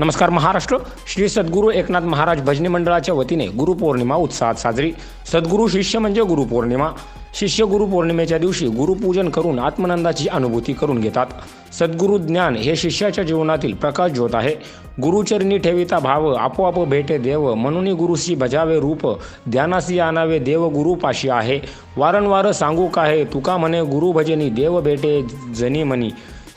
नमस्कार महाराष्ट्र. श्री सद्गुरू एकनाथ महाराज भजनी मंडळाच्या वतीने गुरुपौर्णिमा उत्साहात साजरी. सद्गुरू शिष्य म्हणजे गुरुपौर्णिमा. शिष्य गुरुपौर्णिमेच्या दिवशी गुरुपूजन करून आत्मनंदाची अनुभूती करून घेतात. सद्गुरू ज्ञान हे शिष्याच्या जीवनातील प्रकाश ज्योत आहे. गुरुचरणी ठेविता भाव आपोआप भेटे देव म्हणून गुरुशी भजावे रूप ध्यानासी आणावे देव गुरुपाशी आहे. वारंवार सांगू का हे तुका म्हणे गुरु भजनी देव भेटे जनी म्हणी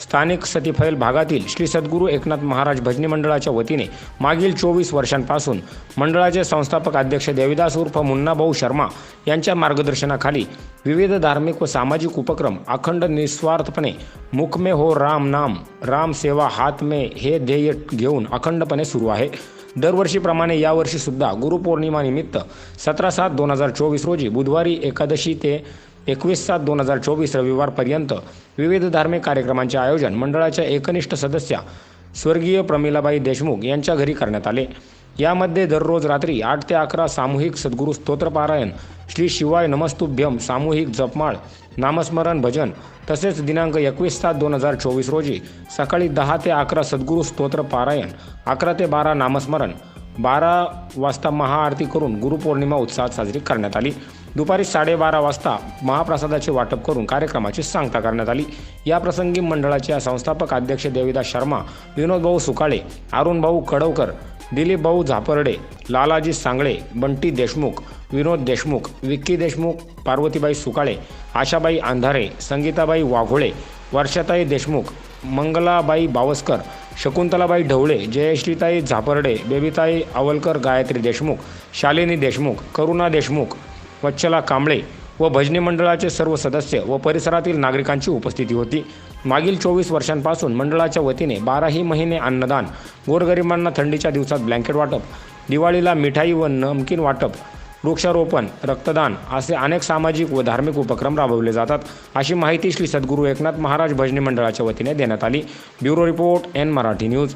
स्थानिक सतीफैल भागातील श्री सद्गुरू एकनाथ महाराज भजनी मंडळाच्या वतीने मागील चोवीस वर्षांपासून मंडळाचे संस्थापक अध्यक्ष देविदास उर्फ मुन्नाभाऊ शर्मा यांच्या मार्गदर्शनाखाली विविध धार्मिक व सामाजिक उपक्रम अखंड निस्वार्थपणे मुख में हो राम नाम राम सेवा हात में हे ध्येय घेऊन अखंडपणे सुरू आहे. दरवर्षीप्रमाणे यावर्षीसुद्धा गुरुपौर्णिमानिमित्त सतरा सात दोन हजार चोवीस रोजी बुधवारी एकादशी ते एकवीस सात दोन हजार चोवीस रविवारपर्यंत विविध धार्मिक कार्यक्रमांचे आयोजन मंडळाच्या एकनिष्ठ सदस्या स्वर्गीय प्रमिलाबाई देशमुख यांच्या घरी करण्यात आले. यामध्ये दररोज रात्री आठ ते अकरा सामूहिक सद्गुरू स्तोत्रपारायण श्री शिवाय नमस्तुभ्यम सामूहिक जपमाळ नामस्मरण भजन तसेच दिनांक एकवीस सात दोन हजार चोवीस रोजी सकाळी दहा ते अकरा सद्गुरू स्तोत्र पारायण अकरा ते बारा नामस्मरण बारा वाजता महाआरती करून गुरुपौर्णिमा उत्साहात साजरी करण्यात आली. दुपारी साडेबारा वाजता महाप्रसादाचे वाटप करून कार्यक्रमाची सांगता करण्यात आली. या प्रसंगी मंडळाचे संस्थापक अध्यक्ष देविदास शर्मा विनोदभाऊ सुकाळे अरुणभाऊ कडवकर दिलीपभाऊ झापर्डे लालाजी सांगळे बंटी देशमुख विनोद देशमुख विक्की देशमुख पार्वतीबाई सुकाळे आशाबाई अंधारे संगीताबाई वाघोळे वर्षाताई देशमुख मंगलाबाई बावस्कर शकुंतलाबाई ढवळे जयश्रीताई झापर्डे बेबीताई आवलकर गायत्री देशमुख शालिनी देशमुख करुणा देशमुख वच्छला कांबळे व भजनी मंडळाचे सर्व सदस्य व परिसरातील नागरिकांची उपस्थिती होती. मागील चोवीस वर्षांपासून मंडळाच्या वतीने बाराही महिने अन्नदान गोरगरिबांना थंडीच्या दिवसात ब्लँकेट वाटप दिवाळीला मिठाई व नमकीन वाटप वृक्षारोपण रक्तदान असे अनेक सामाजिक व धार्मिक उपक्रम राबवले जातात. अशी माहिती श्री सद्गुरू एकनाथ महाराज भजनी मंडळाच्या वतीने देण्यात आली. Bureau report N Marathi news.